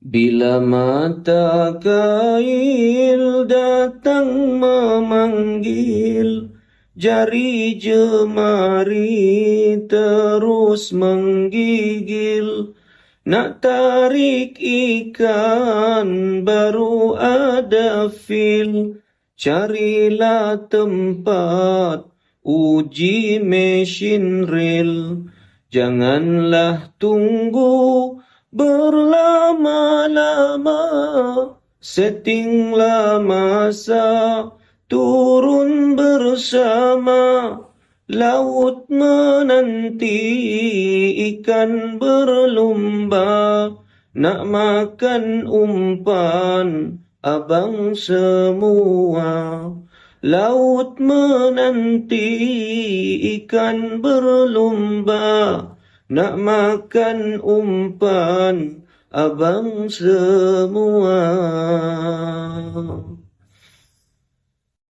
Bila mata kail datang memanggil Jari jemari terus menggigil. Nak tarik ikan baru ada fil Carilah tempat uji mesin rel. Janganlah tunggu berlama-lama Settinglah masa turun bersama Laut menanti ikan berlumba Nak makan umpan abang semua. Laut menanti ikan berlumba nak makan umpan abang semua.